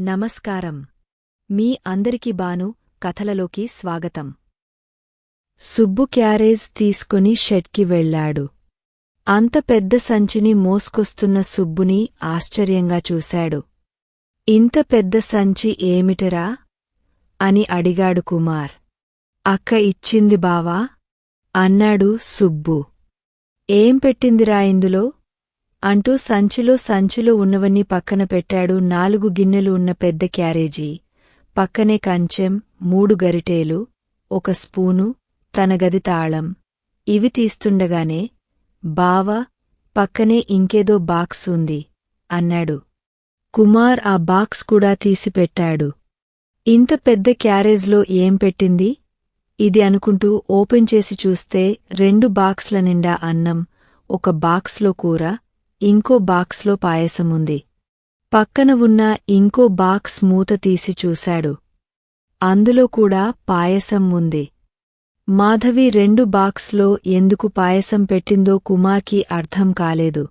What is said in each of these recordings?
నమస్కారం. మీ అందరికి బాను కథలలోకి స్వాగతం. సుబ్బు క్యారేజ్ తీసుకుని షెడ్కి వెళ్ళాడు. అంత పెద్ద సంచిని మోసుకొస్తున్న సుబ్బుని ఆశ్చర్యంగా చూశాడు. ఇంత పెద్ద సంచి ఏమిటరా? అని అడిగాడు కుమార్. అక్క ఇచ్చింది బావా? అన్నాడు సుబ్బు. ఏం పెట్టిందిరా ఇందులో? అంటూ సంచిలో సంచిలో ఉన్నవన్నీ పక్కన పెట్టాడు నాలుగు గిన్నెలు ఉన్న పెద్ద క్యారేజీ. పక్కనే కంచెం మూడు గరిటేలు ఒక స్పూను తన గది తాళం. ఇవి తీస్తుండగానే బావ పక్కనే ఇంకేదో బాక్స్ ఉంది అన్నాడు. కుమార్ ఆ బాక్స్ కూడా తీసిపెట్టాడు. ఇంత పెద్ద క్యారేజ్లో ఏం పెట్టింది? ఇది అనుకుంటూ ఓపెన్ చేసి చూస్తే రెండు బాక్స్ల నిండా అన్నం ఒక బాక్స్లో కూర ఇంకో బాక్స్లో పాయసముంది. పక్కన ఉన్న ఇంకో బాక్స్ మూత తీసి చూశాడు. అందులో కూడా పాయసం ఉంది. మాధవి రెండు బాక్స్లో ఎందుకు పాయసం పెట్టిందో కుమార్కి అర్థం కాలేదు.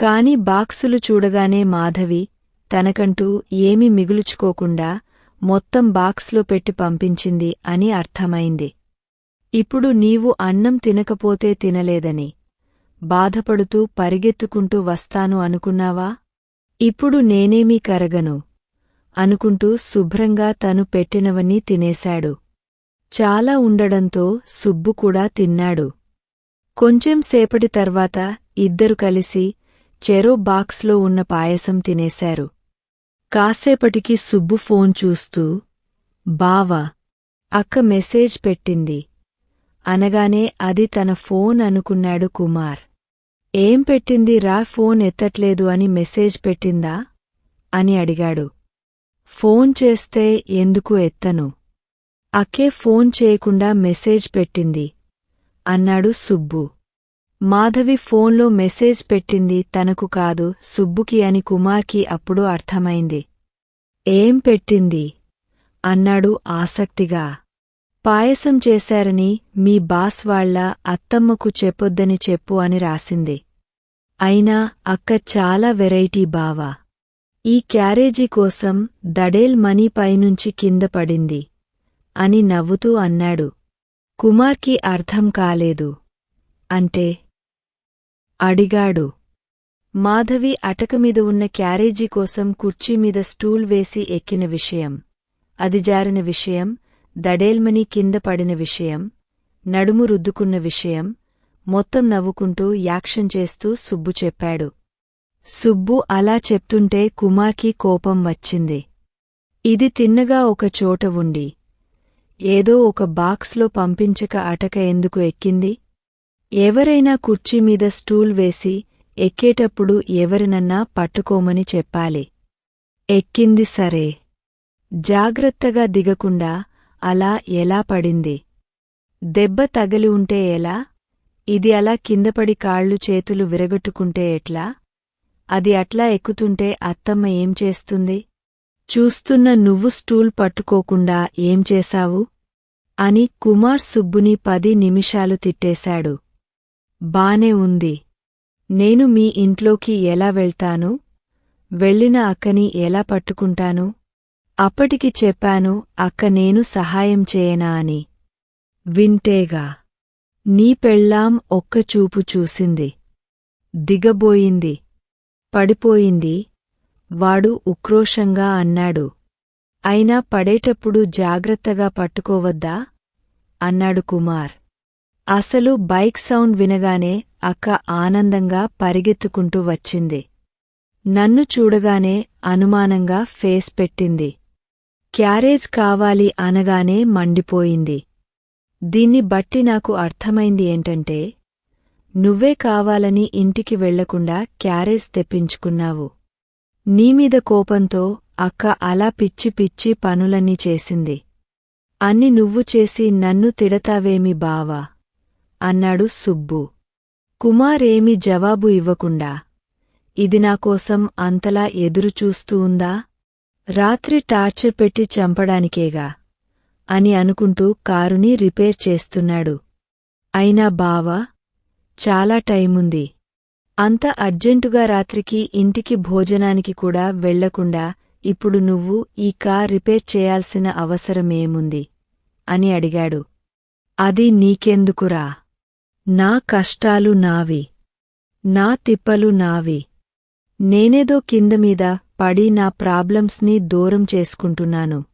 కాని బాక్సులు చూడగానే మాధవి తనకంటూ ఏమీ మిగులుచుకోకుండా మొత్తం బాక్స్లో పెట్టి పంపించింది అని అర్థమైంది. ఇప్పుడు నీవు అన్నం తినకపోతే తినలేదని. బాధపడుతూ పరిగెత్తుకుంటూ వస్తాను అనుకున్నావా? ఇప్పుడు నేనేమీ కరగను అనుకుంటూ శుభ్రంగా తను పెట్టినవన్నీ తినేశాడు. చాలా ఉండడంతో సుబ్బు కూడా తిన్నాడు. కొంచెం సేపటి తర్వాత ఇద్దరు కలిసి చెరో బాక్స్లో ఉన్న పాయసం తినేశారు. కాసేపటికి సుబ్బు ఫోన్ చూస్తూ బావా అక్క మెసేజ్ పెట్టింది. అనగానే అది తన ఫోన్ అనుకున్నాడు కుమార్. ఏం పెట్టింది రా ఫోన్ ఎత్తట్లేదు అని మెసేజ్ పెట్టిందా? అని అడిగాడు. ఫోన్ చేస్తే ఎందుకు ఎత్తను? అక్కే ఫోన్ చేయకుండా మెసేజ్ పెట్టింది అన్నాడు సుబ్బు. మాధవి ఫోన్లో మెసేజ్ పెట్టింది తనకు కాదు సుబ్బుకి అని కుమార్కి అప్పుడు అర్థమైంది. ఏం పెట్టింది? అన్నాడు ఆసక్తిగా. పాయసం చేశారని మీ బాస్ వాళ్ళ అత్తమ్మకు చెప్పొద్దని చెప్పు అని రాసింది. అయినా అక్క చాలా వెరైటీ బావా. ఈ క్యారేజీ కోసం దడేల్ మనీ పైనుంచి కింద పడింది అని నవ్వుతూ అన్నాడు. కుమార్కి అర్థం కాలేదు. అంటే? అడిగాడు. మాధవి అటకమీద ఉన్న క్యారేజీ కోసం కుర్చీమీద స్టూల్ వేసి ఎక్కిన విషయం. అది జారిన విషయం దడేల్మని కింద పడిన విషయం నడుము రుద్దుకున్న విషయం మొత్తం నవ్వుకుంటూ యాక్షన్ చేస్తూ సుబ్బు చెప్పాడు. సుబ్బు అలా చెప్తుంటే కుమార్కి కోపం వచ్చింది. ఇది తిన్నగా ఒక చోట ఉండి ఏదో ఒక బాక్స్లో పంపించక అటక ఎందుకు ఎక్కింది? ఎవరైనా కుర్చీమీద స్టూల్ వేసి ఎక్కేటప్పుడు ఎవరినన్నా పట్టుకోమని చెప్పాలి. ఎక్కింది సరే. జాగ్రత్తగా దిగకుండా అలా ఎలా పడింది? దెబ్బ తగిలి ఉంటే ఎలా? ఇది అలా కిందపడి కాళ్ళు చేతులు విరగొట్టుకుంటే ఎట్లా? అది అట్లా ఎక్కుతుంటే అత్తమ్మ ఏం చేస్తుంది? చూస్తున్న నువ్వు స్టూల్ పట్టుకోకుండా ఏం చేశావు? అని కుమార్ సుబ్బుని పది నిమిషాలు తిట్టేశాడు. బానే ఉంది. నేను మీ ఇంట్లోకి ఎలా వెళ్తాను? వెళ్ళిన అక్కని ఎలా పట్టుకుంటాను? అప్పటికి చెప్పాను అక్క నేను సహాయం చేయనా అని. వింటేగా. నీ పెళ్ళాం ఒక్క చూపు చూసింది. దిగబోయింది. పడిపోయింది. వాడు ఉక్రోషంగా అన్నాడు. అయినా పడేటప్పుడు జాగ్రత్తగా పట్టుకోవద్దా? అన్నాడు కుమార్. అసలు బైక్ సౌండ్ వినగానే అక్క ఆనందంగా పరిగెత్తుకుంటూ వచ్చింది. నన్ను చూడగానే అనుమానంగా ఫేస్ పెట్టింది. క్యారేజ్ కావాలి అనగానే మండిపోయింది. దీన్ని బట్టి నాకు అర్థమైంది ఏంటంటే నువ్వే కావాలని ఇంటికి వెళ్ళకుండా క్యారేజ్ తెప్పించుకున్నావు. నీమీద కోపంతో అక్క అలా పిచ్చి పిచ్చి పనులన్నీ చేసింది. అన్ని నువ్వు చేసి నన్ను తిడతావేమి బావా? అన్నాడు సుబ్బు. కుమారేమీ జవాబు ఇవ్వకుండా ఇది నాకోసం అంతలా ఎదురుచూస్తూ ఉందా? రాత్రి టార్చర్ పెట్టి చంపడానికేగా? అని అనుకుంటూ కారుని రిపేర్ చేస్తున్నాడు. అయినా బావా చాలా టైముంది. అంత అర్జెంటుగా రాత్రికి ఇంటికి భోజనానికి కూడా వెళ్ళకుండా ఇప్పుడు నువ్వు ఈ కార్ రిపేర్ చేయాల్సిన అవసరమేముంది? అని అడిగాడు. అది నీకెందుకురా? నా కష్టాలు నావి. నా తిప్పలు నావి. నేనేదో కిందమీద పడి నా ప్రాబ్లమ్స్ని దూరం చేసుకుంటున్నాను.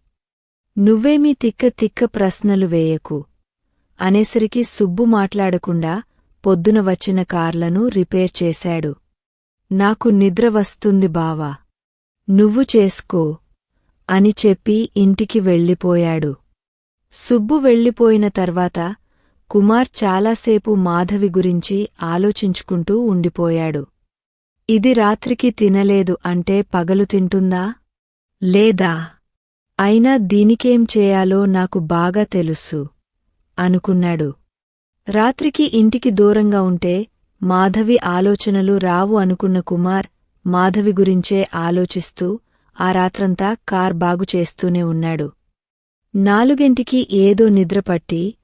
నువ్వేమీ తిక్క తిక్క ప్రశ్నలు వేయకు. అనేసరికి సుబ్బు మాట్లాడకుండా పొద్దున వచ్చిన కార్లను రిపేర్ చేశాడు. నాకు నిద్ర వస్తుంది బావా. నువ్వు చేసుకో అని చెప్పి ఇంటికి వెళ్ళిపోయాడు. సుబ్బు వెళ్ళిపోయిన తర్వాత కుమార్ చాలాసేపు మాధవి గురించి ఆలోచించుకుంటూ ఉండిపోయాడు. ఇది రాత్రికి తినలేదు అంటే పగలు తింటుందా? లేదా? అయినా దీనికేం చేయాలో నాకు బాగా తెలుసు అనుకున్నాడు. రాత్రికి ఇంటికి దూరంగా ఉంటే మాధవి ఆలోచనలు రావు అనుకున్న కుమార్ మాధవి గురించే ఆలోచిస్తూ ఆ రాత్రంతా కార్ బాగు చేస్తూనే ఉన్నాడు. నాలుగింటికి ఏదో నిద్రపట్టి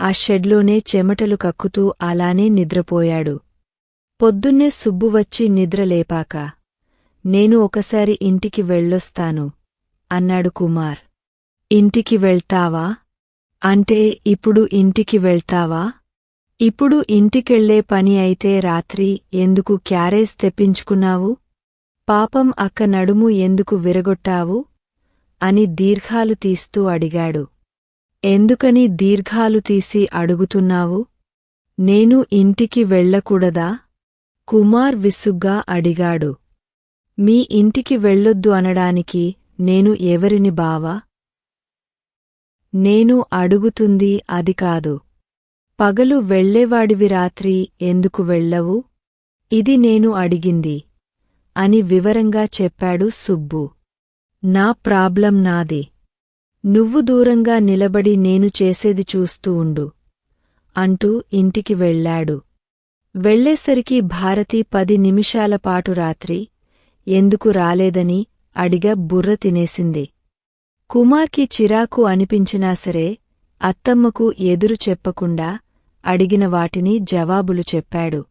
ఆ షెడ్లోనే చెమటలు కక్కుతూ అలానే నిద్రపోయాడు. పొద్దున్నే సుబ్బు వచ్చి నిద్రలేపాక నేను ఒకసారి ఇంటికి వెళ్ళొస్తాను అన్నాడు కుమార్. ఇంటికి వెళ్తావా? అంటే ఇప్పుడు ఇంటికి వెళ్తావా? ఇప్పుడు ఇంటికెళ్ళే పని అయితే రాత్రి ఎందుకు క్యారేజ్ తెప్పించుకున్నావు? పాపం అక్క నడుము ఎందుకు విరగొట్టావు? అని దీర్ఘాలు తీస్తూ అడిగాడు. ఎందుకని దీర్ఘాలు తీసి అడుగుతున్నావు? నేను ఇంటికి వెళ్ళకూడదా? కుమార్ విసుగ్గా అడిగాడు. మీ ఇంటికి వెళ్ళొద్దు అనడానికి నేను ఎవరిని బావా? నేను అడుగుతుంది అది కాదు. పగలు వెళ్ళేవాడివి రాత్రి ఎందుకు వెళ్ళవు? ఇది నేను అడిగింది అని వివరంగా చెప్పాడు సుబ్బు. నా ప్రాబ్లం నాది. నువ్వు దూరంగా నిలబడి నేను చేసేది చూస్తూ ఉండు అంటూ ఇంటికి వెళ్ళాడు. వెళ్ళేసరికి భారతి పది నిమిషాల పాటు రాత్రి ఎందుకు రాలేదని అడిగా బుర్ర తినేసింది. కుమార్కి చిరాకు అనిపించినా సరే అత్తమ్మకు ఎదురు చెప్పకుండా అడిగిన వాటిని జవాబులు చెప్పాడు.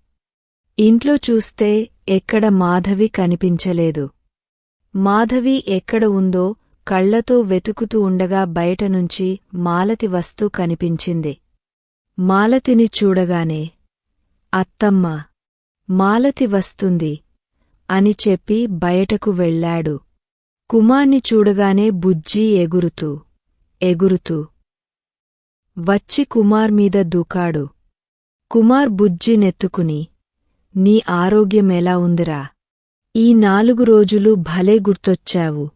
ఇంట్లో చూస్తే ఎక్కడ మాధవి కనిపించలేదు. మాధవి ఎక్కడ ఉందో కళ్ళతో వెతుకుతూ ఉండగా బయటనుంచి మాలతి వస్తూ కనిపించింది. మాలతిని చూడగానే అత్తమ్మ మాలతి వస్తుంది అని చెప్పి బయటకు వెళ్ళాడు. కుమార్ని చూడగానే బుజ్జి ఎగురుతూ ఎగురుతూ వచ్చి కుమార్ మీద దూకాడు. కుమార్ బుజ్జి నెత్తుకుని నీ ఆరోగ్యమెలా ఉందిరా? ఈ నాలుగు రోజులు భలే గుర్తొచ్చావు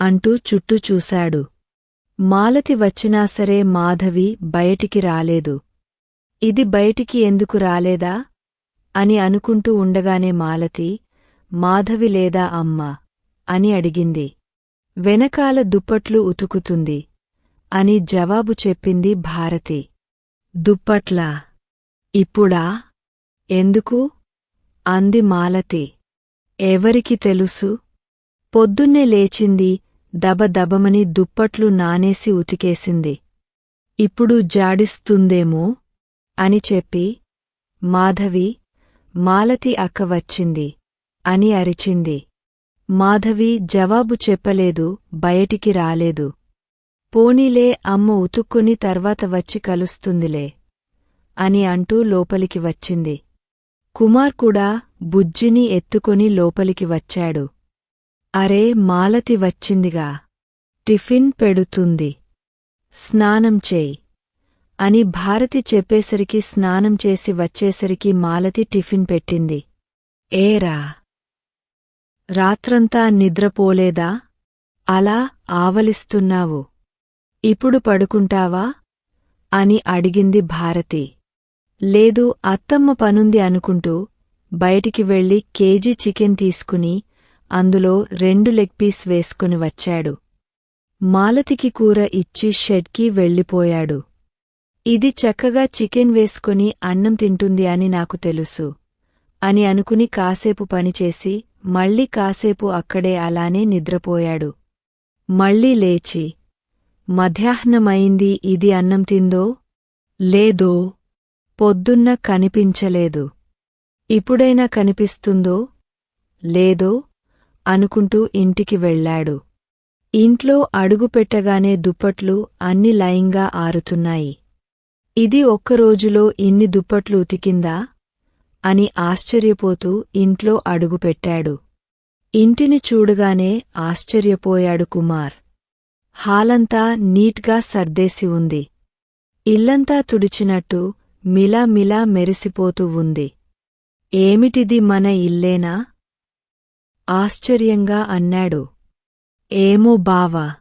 అంటూ చుట్టూ చూశాడు. మాలతి వచ్చినా సరే మాధవి బయటికి రాలేదు. ఇది బయటికి ఎందుకు రాలేదా? అని అనుకుంటూ ఉండగానే మాలతి మాధవి లేదా అమ్మ? అని అడిగింది. వెనకాల దుప్పట్లు ఉతుకుతుంది అని జవాబు చెప్పింది భారతి. దుప్పట్లా? ఇప్పుడా? ఎందుకు? అంది మాలతి. ఎవరికి తెలుసు? పొద్దున్నే లేచింది దబదబమని దుప్పట్లు నానేసి ఉతికేసింది. ఇప్పుడు జాడిస్తుందేమో? అని చెప్పి మాధవి మాలతి అక్క వచ్చింది అని అరిచింది. మాధవి జవాబు చెప్పలేదు బయటికి రాలేదు. పోనీలే అమ్మ ఉతుక్కుని తర్వాత వచ్చి కలుస్తుందిలే అని అంటూ లోపలికి వచ్చింది. కుమార్ కూడా బుజ్జిని ఎత్తుకొని లోపలికి వచ్చాడు. అరే మాలతి వచ్చిందిగా. టిఫిన్ పెడుతుంది. స్నానం చేయి. అని భారతి చెప్పేసరికి స్నానం చేసి వచ్చేసరికి మాలతి టిఫిన్ పెట్టింది. ఏరా రాత్రంతా నిద్రపోలేదా? అలా ఆవలిస్తున్నావు. ఇప్పుడు పడుకుంటావా? అని అడిగింది భారతి. లేదు అత్తమ్మ పనుంది అనుకుంటూ బయటికి వెళ్ళి కేజీ చికెన్ తీసుకుని అందులో రెండు లెగ్ పీస్ వేసుకుని వచ్చాడు. మాలతికి కూర ఇచ్చి షెడ్కి వెళ్ళిపోయాడు. ఇది చక్కగా చికెన్ వేసుకుని అన్నం తింటుంది అని నాకు తెలుసు. అని అనుకుని కాసేపు పనిచేసి మళ్ళీ కాసేపు అక్కడే అలానే నిద్రపోయాడు. మళ్ళీ లేచి మధ్యాహ్నమైంది ఇది అన్నం తిందో? లేదో? పొద్దున్న కనిపించలేదు. ఇప్పుడైనా కనిపిస్తుందో? లేదో? అనుకుంటూ ఇంటికి వెళ్ళాడు. ఇంట్లో అడుగుపెట్టగానే దుప్పట్లు అన్ని లయంగా ఆరుతున్నాయి. ఇది ఒక్కరోజులో ఇన్ని దుప్పట్లు ఉతికిందా? అని ఆశ్చర్యపోతూ ఇంట్లో అడుగుపెట్టాడు. ఇంటిని చూడగానే ఆశ్చర్యపోయాడు కుమార్. హాలంతా నీట్గా సర్దేసి ఉంది. ఇల్లంతా తుడిచినట్టు మిలామిలా మిలా మెరిసిపోతూ ఉంది. ఏమిటిది మన ఇల్లేనా? ఆశ్చర్యంగా అన్నాడు. ఏమో బావా.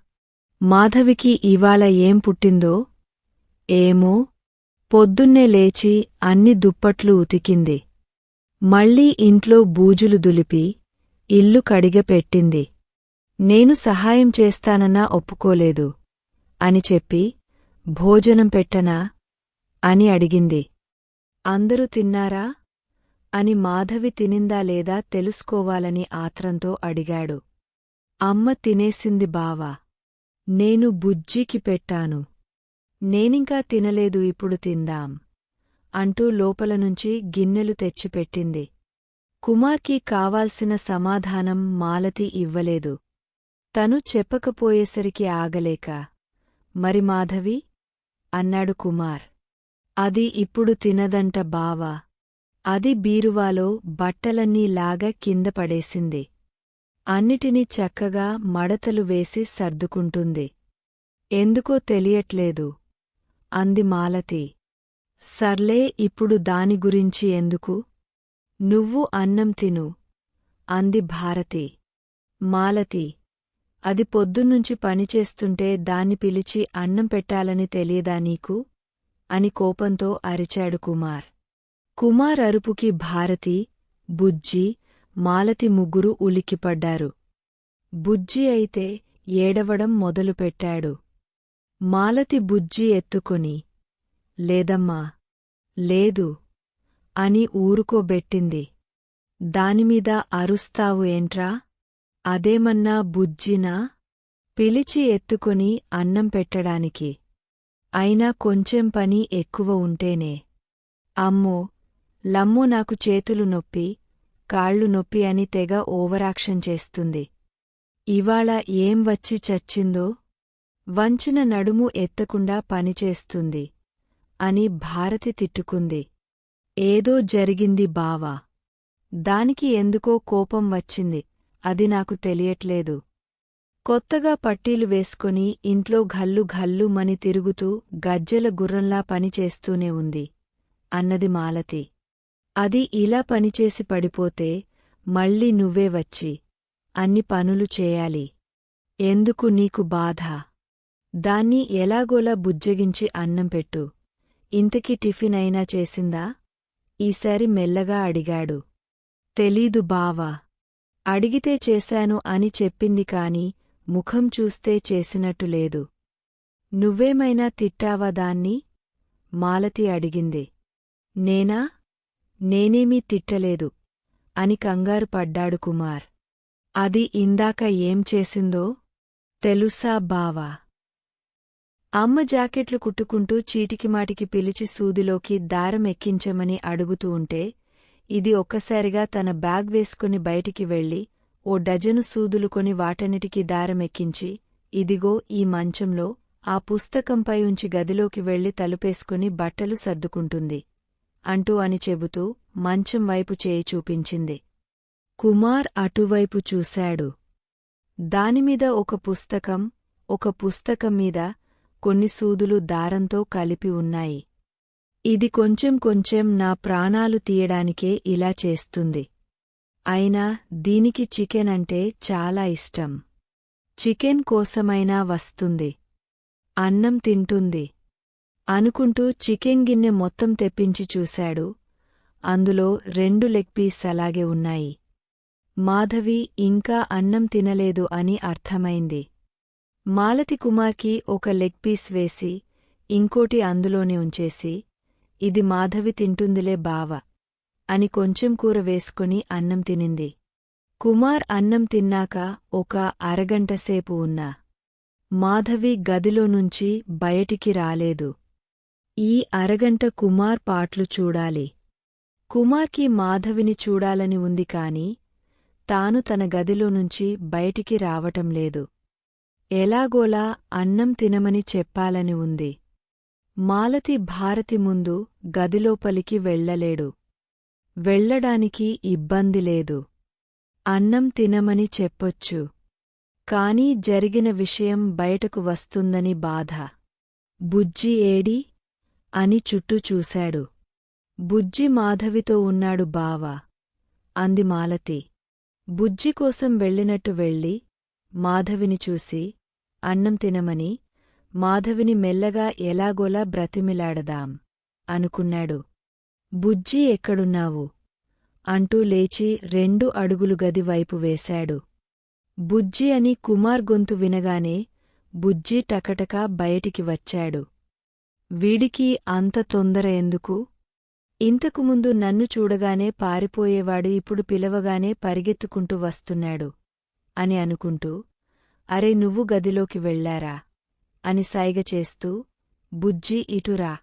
మాధవికి ఇవాళ ఏం పుట్టిందో? ఏమో? పొద్దున్నే లేచి అన్ని దుప్పట్లు ఉతికింది. మళ్ళీ ఇంట్లో బూజులు దులిపి ఇల్లు కడిగపెట్టింది. నేను సహాయం చేస్తానన్నా ఒప్పుకోలేదు అని చెప్పి భోజనం పెట్టనా అని అడిగింది. అందరూ తిన్నారా అని మాధవి తినిందా లేదా తెలుసుకోవాలని ఆత్రంతో అడిగాడు. అమ్మ తినేసింది బావా. నేను బుజ్జికి పెట్టాను. నేనింకా తినలేదు ఇప్పుడు తిందాం అంటూ లోపలనుంచి గిన్నెలు తెచ్చిపెట్టింది. కుమార్కి కావాల్సిన సమాధానం మాలతి ఇవ్వలేదు. తను చెప్పకపోయేసరికి ఆగలేక మరి మాధవి అన్నాడు కుమార్. అది ఇప్పుడు తినదంట బావా. అది బీరువాలో బట్టలన్నీ లాగా కింద పడేసింది. అన్నిటినీ చక్కగా మడతలు వేసి సర్దుకుంటుంది. ఎందుకో తెలియట్లేదు. అంది మాలతి. సర్లే ఇప్పుడు దాని గురించి ఎందుకు? నువ్వు అన్నం తిను అంది భారతి. మాలతి అది పొద్దున్నుంచి పనిచేస్తుంటే దాన్ని పిలిచి అన్నం పెట్టాలని తెలియదా నీకు? అని కోపంతో అరిచాడు కుమార్. కుమార్ అరుపుకి భారతి బుజ్జి మాలతి ముగ్గురు ఉలిక్కిపడ్డారు. బుజ్జి అయితే ఏడవడం మొదలుపెట్టాడు. మాలతి బుజ్జి ఎత్తుకొని లేదమ్మా లేదు అని ఊరుకోబెట్టింది. దానిమీద అరుస్తావు ఏంట్రా? అదేమన్నా బుజ్జినా? పిలిచి ఎత్తుకొని అన్నం పెట్టడానికి. అయినా కొంచెం పని ఎక్కువ ఉంటేనే. అమ్మో లమ్ము నాకు చేతులు నొప్పి కాళ్ళు నొప్పి అని తెగ ఓవరాక్షన్ చేస్తుంది. ఇవాళ ఏం వచ్చి చచ్చిందో? వంచిన నడుము ఎత్తకుండా పనిచేస్తుంది అని భారతి తిట్టుకుంది. ఏదో జరిగింది బావా. దానికి ఎందుకో కోపం వచ్చింది. అది నాకు తెలియట్లేదు. కొత్తగా పట్టీలు వేసుకొని ఇంట్లో ఘల్లు ఘల్లు మని తిరుగుతూ గజ్జెల గుర్రంలా పనిచేస్తూనే ఉంది అన్నది మాలతి. అది ఇలా పనిచేసి పడిపోతే మళ్ళీ నువ్వే వచ్చి అన్ని పనులు చేయాలి. ఎందుకు నీకు బాధ? దాన్ని ఎలాగోలా బుజ్జగించి అన్నం పెట్టు. ఇంతకీ టిఫిన్ అయినా చేసిందా? ఈసారి మెల్లగా అడిగాడు. తెలీదు బావా. అడిగితే చేశాను అని చెప్పింది కాని ముఖం చూస్తే చేసినట్టు లేదు. నువ్వేమైనా తిట్టావా దాన్ని? మాలతి అడిగింది. నేనా? నేనేమీ తిట్టలేదు అని కంగారు పడ్డాడు కుమార్. అది ఇందాక ఏం చేసిందో? తెలుసా బావా? అమ్మ జాకెట్లు కుట్టుకుంటూ చీటికిమాటికి పిలిచి సూదిలోకి దారం ఎక్కించమని అడుగుతూ ఉంటే ఇది ఒక్కసారిగా తన బ్యాగ్ వేసుకుని బయటికి వెళ్ళి ఓ డజను సూదులు కొని వాటన్నిటికీ దారం ఎక్కించి ఇదిగో ఈ మంచంలో ఆ పుస్తకంపై ఉంచి గదిలోకి వెళ్ళి తలుపేసుకుని బట్టలు సర్దుకుంటుంది అంటూ అని చెబుతూ మంచం వైపు చేయి చూపించింది. కుమార్ అటువైపు చూశాడు. దానిమీద ఒక పుస్తకం ఒక పుస్తకం మీద కొన్ని సూదులు దారంతో కలిపి ఉన్నాయి. ఇది కొంచెం కొంచెం నా ప్రాణాలు తీయడానికే ఇలా చేస్తుంది. అయినా దీనికి చికెన్ అంటే చాలా ఇష్టం. చికెన్ కోసమైనా వస్తుంది. అన్నం తింటుంది. అనుకుంటూ చికెన్ గిన్నె మొత్తం తెప్పించి చూశాడు. అందులో రెండు లెగ్ పీస్ అలాగే ఉన్నాయి. మాధవి ఇంకా అన్నం తినలేదు అని అర్థమైంది. మాలతి కుమార్కి ఒక లెగ్ పీస్ వేసి ఇంకోటి అందులోనే ఉంచేసి ఇది మాధవి తింటుందిలే బావ అని కొంచెం కూర వేసుకుని అన్నం తినింది. కుమార్ అన్నం తిన్నాక ఒక అరగంటసేపు ఉన్నా. మాధవి గదిలోనుంచి బయటికి రాలేదు. ఈ అరగంట కుమార్ పాట్లు చూడాలి. కుమార్కి మాధవిని చూడాలని ఉంది కాని తాను తన గదిలో నుంచి బయటికి రావటం లేదు. ఎలాగోలా అన్నం తినమని చెప్పాలని ఉంది. మాలతి భారతి ముందు గదిలోపలికి వెళ్ళలేడు. వెళ్ళడానికి ఇబ్బంది లేదు. అన్నం తినమని చెప్పొచ్చు. కాని జరిగిన విషయం బయటకు వస్తుందని బాధ. బుజ్జి ఏడి? అని చుట్టూ చూశాడు. బుజ్జి మాధవితో ఉన్నాడు బావా. అంది మాలతి. బుజ్జి కోసం వెళ్ళినట్టు వెళ్ళి మాధవిని చూసి అన్నం తినమని మాధవిని మెల్లగా ఎలాగోలా బ్రతిమిలాడదాం అనుకున్నాడు. బుజ్జి ఎక్కడున్నావు? అంటూ లేచి రెండు అడుగులు గది వైపు వేశాడు. బుజ్జి అని కుమార్ గొంతు వినగానే బుజ్జి టకటకా బయటికి వచ్చాడు. వీడికి అంత తొందర ఎందుకు? ఇంతకుముందు నన్ను చూడగానే పారిపోయేవాడు ఇప్పుడు పిలవగానే పరిగెత్తుకుంటూ వస్తున్నాడు అని అనుకుంటూ అరే నువ్వు గదిలోకి వెళ్ళారా? అని సైగ చేస్తూ బుజ్జి ఇటురా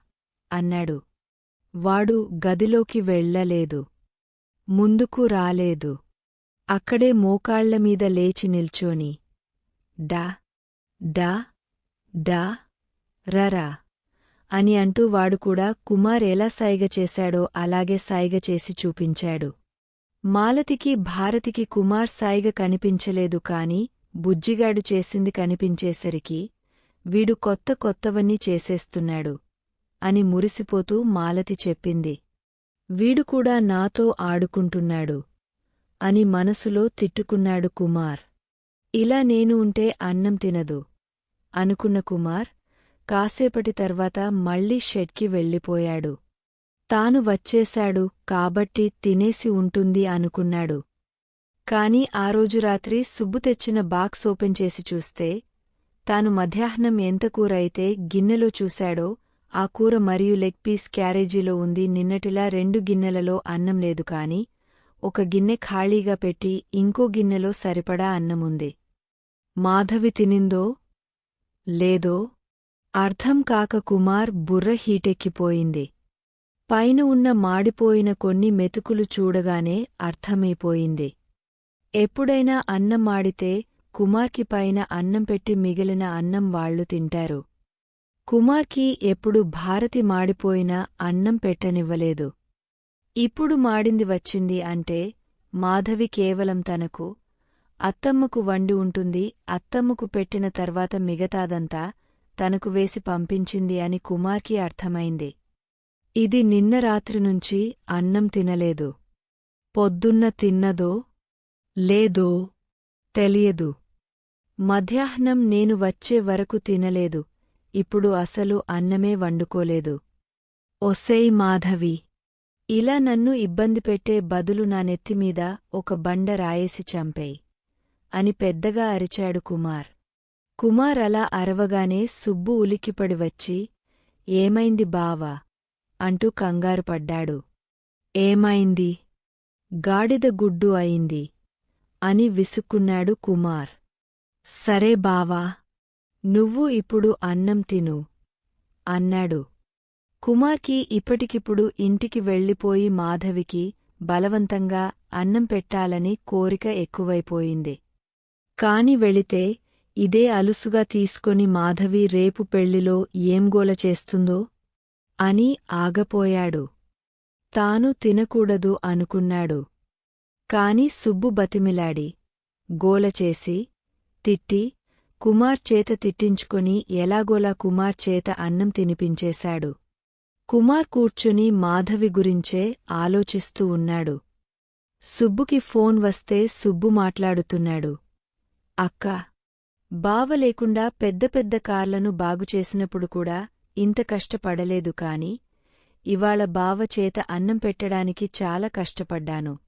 అన్నాడు. వాడు గదిలోకి వెళ్ళలేదు. ముందుకు రాలేదు. అక్కడే మోకాళ్ళమీద లేచి నిల్చోని డా డా డా రరా అని అంటూ వాడు కూడా కుమార్ ఎలా సైగ చేశాడో అలాగే సైగ చేసి చూపించాడు. మాలతికి భారతికి కుమార్ సాయిగ కనిపించలేదు కాని బుజ్జిగాడు చేసింది కనిపించేసరికి వీడు కొత్త కొత్తవన్నీ చేసేస్తున్నాడు అని మురిసిపోతూ మాలతి చెప్పింది. వీడు కూడా నాతో ఆడుకుంటున్నాడు అని మనసులో తిట్టుకున్నాడు కుమార్. ఇలా నేను ఉంటే అన్నం తినదు అనుకున్న కుమార్ కాసేపటి తర్వాత మళ్ళీ షెడ్కి వెళ్ళిపోయాడు. తాను వచ్చేశాడు కాబట్టి తినేసి ఉంటుంది అనుకున్నాడు. కాని ఆ రోజు రాత్రి సుబ్బు తెచ్చిన బాక్స్ ఓపెన్ చేసి చూస్తే తాను మధ్యాహ్నం ఎంత కూర అయితే గిన్నెలో చూశాడో ఆ కూర మరియు లెగ్ పీస్ క్యారేజీలో ఉంది నిన్నటిలా రెండు గిన్నెలలో అన్నం లేదు కాని ఒక గిన్నె ఖాళీగా పెట్టి ఇంకో గిన్నెలో సరిపడా అన్నముంది మాధవి తినిందో లేదో అర్థం కాక కుమార్ బుర్ర హీటెక్కిపోయింది. పైన ఉన్న మాడిపోయిన కొన్ని మెతుకులు చూడగానే అర్థమైపోయింది. ఎప్పుడైనా అన్నం మాడితే కుమార్కి పైన అన్నం పెట్టి మిగిలిన అన్నం వాళ్ళు తింటారు. కుమార్కి ఎప్పుడు భారతి మాడిపోయిన అన్నం పెట్టనివ్వలేదు. ఇప్పుడు మాడింది వచ్చింది అంటే మాధవి కేవలం తనకు అత్తమ్మకు వండి ఉంటుంది అత్తమ్మకు పెట్టిన తర్వాత మిగతాదంతా తనకు వేసి పంపించింది అని కుమార్కి అర్థమైంది. ఇది నిన్న రాత్రి నుంచి అన్నం తినలేదు. పొద్దున్న తిన్నదో లేదో. తెలియదు. మధ్యాహ్నం నేను వచ్చే వరకు తినలేదు. ఇప్పుడు అసలు అన్నమే వండుకోలేదు. ఒసేయ్ మాధవి! ఇలా నన్ను ఇబ్బంది పెట్టే బదులు నా నెత్తిమీద ఒక బండ రాయేసి చంపేయ్ అని పెద్దగా అరిచాడు కుమార్. కుమార్ అలా అరవగానే సుబ్బు ఉలికిపడి వచ్చి ఏమైంది బావా? అంటూ కంగారుపడ్డాడు ఏమైంది? గాడిద గుడ్డు అయింది. అని విసుక్కున్నాడు కుమార్. సరే బావా నువ్వు ఇప్పుడు అన్నం తిను అన్నాడు. కుమార్కి ఇప్పటికిప్పుడు ఇంటికి వెళ్ళిపోయి మాధవికి బలవంతంగా అన్నం పెట్టాలని కోరిక ఎక్కువైపోయింది. కాని వెళితే ఇదే అలుసుగా తీసుకొని మాధవి రేపు పెళ్ళిలో ఏంగోల చేస్తుందో అని ఆగపోయాడు. తాను తినకూడదు అనుకున్నాడు. కాని సుబ్బు బతిమిలాడి గోలచేసి తిట్టి కుమార్ చేత ఎలాగోలా కుమార్ చేత అన్నం తినిపించేశాడు. కుమార్ కూర్చుని మాధవి గురించే ఆలోచిస్తూ ఉన్నాడు. సుబ్బుకి ఫోన్ వస్తే సుబ్బు మాట్లాడుతున్నాడు. అక్క బావ లేకుండా పెద్ద పెద్ద కార్లను బాగుచేసినప్పుడు కూడా ఇంత కష్టపడలేదు కాని ఇవాళ బావ చేత అన్నం పెట్టడానికి చాలా కష్టపడ్డాను.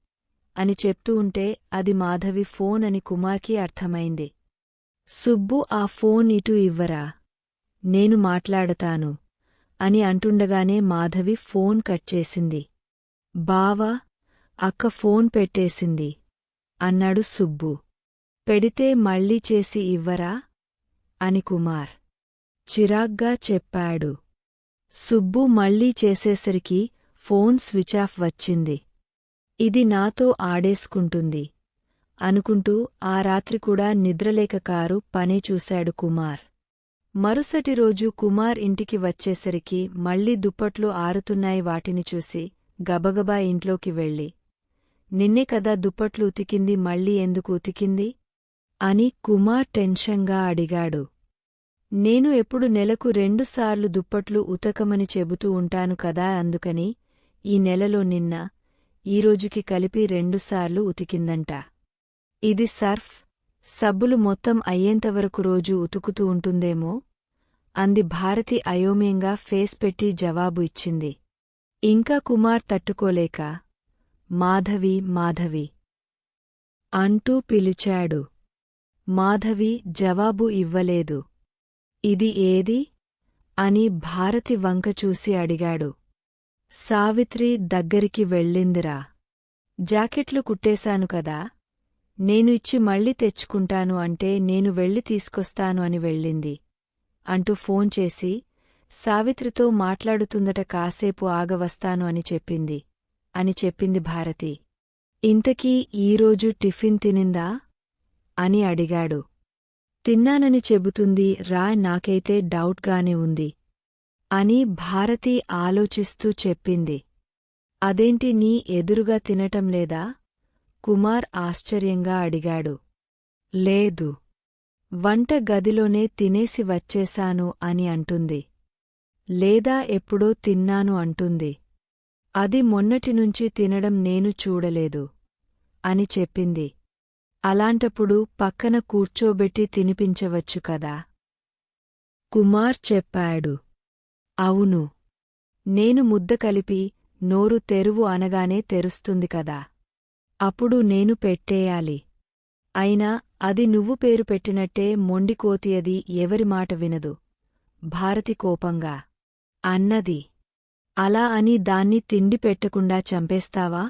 అని చెప్తూ ఉంటే అది మాధవి ఫోన్ అని కుమార్కి అర్థమైంది. సుబ్బు ఆ ఫోన్ ఇటు ఇవ్వరా? నేను మాట్లాడతాను అని అంటుండగానే మాధవి ఫోన్ కట్ చేసింది. బావా అక్క ఫోన్ పెట్టేసింది అన్నాడు సుబ్బు. పెడితే మళ్ళీ చేసి ఇవ్వరా? అని కుమార్ చిరాగ్గా చెప్పాడు. సుబ్బు మళ్ళీ చేసేసరికి ఫోన్ స్విచాఫ్ వచ్చింది. ఇది నాతో ఆడేసుకుంటుంది. అనుకుంటూ ఆ రాత్రి కూడా నిద్రలేక కారు పనే చూశాడు కుమార్. మరుసటి రోజు కుమార్ ఇంటికి వచ్చేసరికి మళ్ళీ దుప్పట్లు ఆరుతున్నాయి వాటిని చూసి గబగబా ఇంట్లోకి వెళ్ళి నిన్నే కదా దుప్పట్లు ఉతికింది మళ్ళీ ఎందుకు ఉతికింది? అని కుమార్ టెన్షన్గా అడిగాడు. నేను ఎప్పుడు నెలకు రెండుసార్లు దుప్పట్లు ఉతకమని చెబుతూ ఉంటాను కదా అందుకని ఈ నెలలో నిన్న ఈరోజుకి కలిపి రెండుసార్లు ఉతికిందంట. ఇది సర్ఫ్. సబ్బులు మొత్తం అయ్యేంతవరకు రోజు ఉతుకుతూ ఉంటుందేమో? అంది భారతి అయోమయంగా ఫేస్ పెట్టి జవాబు ఇచ్చింది. ఇంకా కుమార్ తట్టుకోలేక మాధవి మాధవి అంటూ పిలిచాడు. మాధవి జవాబు ఇవ్వలేదు. ఇది ఏది? అని భారతి వంక చూసి అడిగాడు. సావిత్రి దగ్గరికి వెళ్ళిందిరా. జాకెట్లు కుట్టేశాను కదా. నేను ఇచ్చి మళ్ళీ తెచ్చుకుంటాను అంటే నేను వెళ్ళి తీసుకొస్తాను అని వెళ్ళింది. అంటూ ఫోన్ చేసి సావిత్రితో మాట్లాడుతుందట కాసేపు ఆగవస్తాను అని చెప్పింది. అని చెప్పింది భారతి. ఇంతకీ ఈరోజు టిఫిన్ తినిందా? అని అడిగాడు. తిన్నానని చెబుతుంది రా నాకైతే డౌట్గానే ఉంది. అని భారతి ఆలోచిస్తూ చెప్పింది. అదేంటి నీ ఎదురుగా తినటం లేదా? కుమార్ ఆశ్చర్యంగా అడిగాడు. లేదు. వంట గదిలోనే తినేసి వచ్చేశాను అని అంటుంది. లేదా ఎప్పుడో తిన్నాను అంటుంది. అది మొన్నటినుంచి తినడం నేను చూడలేదు అని చెప్పింది. అలాంటప్పుడు పక్కన కూర్చోబెట్టి తినిపించవచ్చు కదా? కుమార్ చెప్పాడు. అవును. నేను ముద్ద కలిపి నోరు తెరువు అనగానే తెరుస్తుంది కదా. అప్పుడు నేను పెట్టేయాలి. అయినా అది నువ్వు పేరు పెట్టినట్టే మొండికోతియది ఎవరి మాట వినదు. భారతి కోపంగా అన్నది అలా అని దాన్ని తిండి పెట్టకుండా చంపేస్తావా?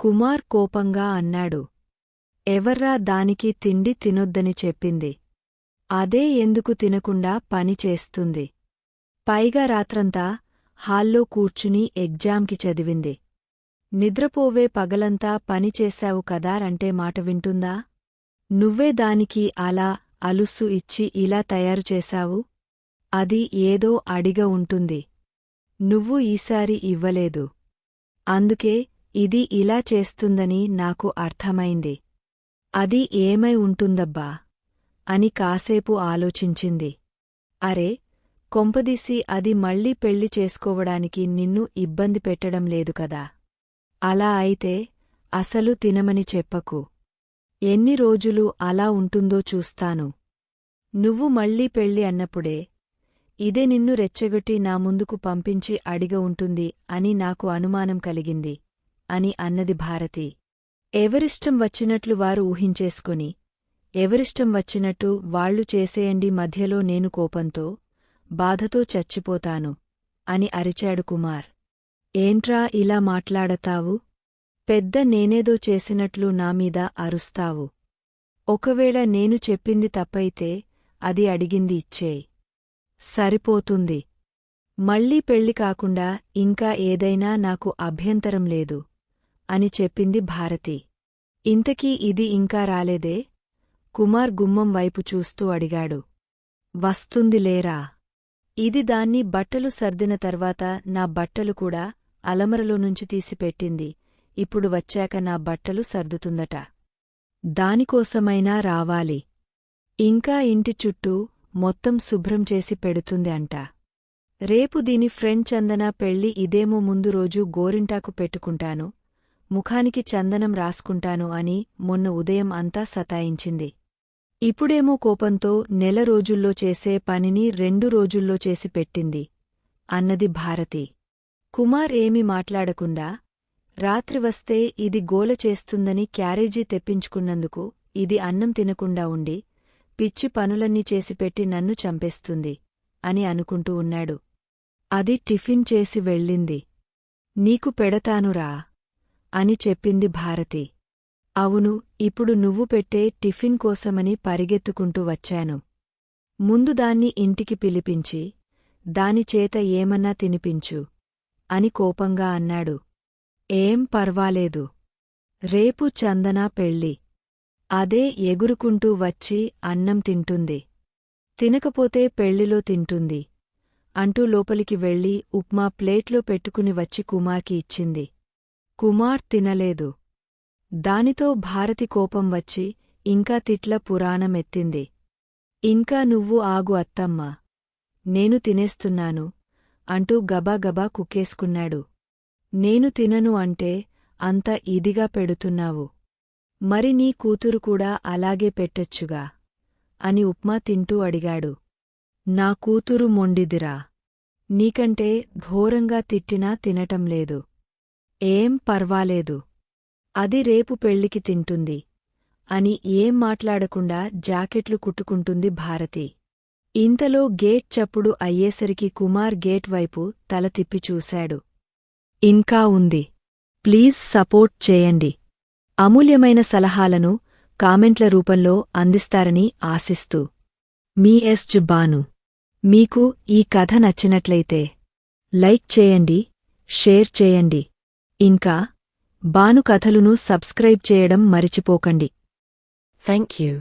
కుమార్ కోపంగా అన్నాడు. ఎవర్రా దానికి తిండి తినొద్దని చెప్పింది. అదే ఎందుకు తినకుండా పని చేస్తుంది? పైగా రాత్రంతా హాల్లో కూర్చుని ఎగ్జామ్కి చదివింది. నిద్రపోవే పగలంతా పనిచేశావు కదారంటే మాట వింటుందా? నువ్వే దానికి అలా అలుస్సు ఇచ్చి ఇలా తయారు చేశావు? అది ఏదో అడిగ ఉంటుంది. నువ్వు ఈసారి ఇవ్వలేదు. అందుకే ఇది ఇలా చేస్తుందని నాకు అర్థమైంది. అది ఏమై ఉంటుందబ్బా? అని కాసేపు ఆలోచించింది. అరే కొంపదీసి అది మళ్ళీ పెళ్ళి చేసుకోవడానికి నిన్ను ఇబ్బంది పెట్టడం లేదు కదా. అలా అయితే అసలు తినమని చెప్పకు. ఎన్ని రోజులు అలా ఉంటుందో చూస్తాను. నువ్వు మళ్ళీ పెళ్ళి అన్నప్పుడే ఇదే నిన్ను రెచ్చగొట్టి నా ముందుకు పంపించి అడిగ ఉంటుంది అని నాకు అనుమానం కలిగింది అని అన్నది భారతి. ఎవరిష్టం వచ్చినట్లు వారు ఊహించేసుకొని ఎవరిష్టం వచ్చినట్టు వాళ్ళు చేసేయండి మధ్యలో నేను కోపంతో బాధతో చచ్చిపోతాను అని అరిచాడు కుమార్. ఏంట్రా ఇలా మాట్లాడతావు? పెద్ద నేనేదో చేసినట్లు నామీద అరుస్తావు. ఒకవేళ నేను చెప్పింది తప్పైతే అది అడిగింది ఇచ్చేయ్ సరిపోతుంది. మళ్ళీ పెళ్ళి కాకుండా ఇంకా ఏదైనా నాకు అభ్యంతరం లేదు అని చెప్పింది భారతి. ఇంతకీ ఇది ఇంకా రాలేదే? కుమార్ గుమ్మం వైపు చూస్తూ అడిగాడు. వస్తుంది లేరా ఇది దాన్ని బట్టలు సర్దిన తర్వాత నా బట్టలు కూడా అలమరలో నుంచి తీసిపెట్టింది. ఇప్పుడు వచ్చాక నా బట్టలు సర్దుతుందట. దానికోసమైనా రావాలి. ఇంకా ఇంటి చుట్టూ మొత్తం శుభ్రం చేసి పెడుతుంది అంట. రేపు దీని ఫ్రెండ్ చందన పెళ్ళి ఇదేమో ముందు రోజు గోరింటాకు పెట్టుకుంటాను. ముఖానికి చందనం రాసుకుంటాను అని మొన్న ఉదయం అంతా సతాయించింది. ఇప్పుడేమో కోపంతో నెల రోజుల్లో చేసే పనిని రెండు రోజుల్లో చేసి పెట్టింది. అన్నది భారతి. కుమార్ ఏమీ మాట్లాడకుండా రాత్రి వస్తే ఇది గోల చేస్తుందని క్యారేజీ తెప్పించుకున్నందుకు ఇది అన్నం తినకుండా ఉండి పిచ్చి పనులన్నీ చేసిపెట్టి నన్ను చంపేస్తుంది అని అనుకుంటూ ఉన్నాడు. అది టిఫిన్ చేసి వెళ్ళింది. నీకు పెడతానురా అని చెప్పింది భారతి. అవును ఇప్పుడు నువ్వు పెట్టే టిఫిన్ కోసమని పరిగెత్తుకుంటూ వచ్చాను. ముందు దాన్ని ఇంటికి పిలిపించి దానిచేత ఏమన్నా తినిపించు అని కోపంగా అన్నాడు. ఏం పర్వాలేదు. రేపు చందనా పెళ్ళి. అదే ఎగురుకుంటూ వచ్చి అన్నం తింటుంది. తినకపోతే పెళ్ళిలో తింటుంది అంటూ లోపలికి వెళ్ళి ఉప్మా ప్లేట్లో పెట్టుకుని వచ్చి కుమార్కి ఇచ్చింది. కుమార్ తినలేదు. దానితో భారతి కోపం వచ్చి ఇంకా తిట్ల పురాణమెత్తింది. ఇంకా నువ్వు ఆగు అత్తమ్మా. నేను తినేస్తున్నాను అంటూ గబాగబా కుక్కేసుకున్నాడు. నేను తినను అంటే అంత ఇదిగా పెడుతున్నావు. మరి నీ కూతురు కూడా అలాగే పెట్టొచ్చుగా అని ఉప్మా తింటూ అడిగాడు. నా కూతురు మొండిదిరా. నీకంటే ఘోరంగా తిట్టినా తినటంలేదు ఏం పర్వాలేదు. అది రేపు పెళ్ళికి తింటుంది. అని ఏం మాట్లాడకుండా జాకెట్లు కుట్టుకుంటుంది భారతి. ఇంతలో గేట్ చప్పుడు అయ్యేసరికి కుమార్ గేట్ వైపు తల తిప్పి చూశాడు. ఇంకా ఉంది. ప్లీజ్ సపోర్ట్ చేయండి. అమూల్యమైన సలహాలను కామెంట్ల రూపంలో అందిస్తారని ఆశిస్తూ. మీ ఎస్ బాను మీకు ఈ కథ నచ్చినట్లయితే లైక్ చేయండి షేర్ చేయండి. ఇంకా బాను కథలును సబ్స్క్రైబ్ చేయడం మరిచిపోకండి. Thank you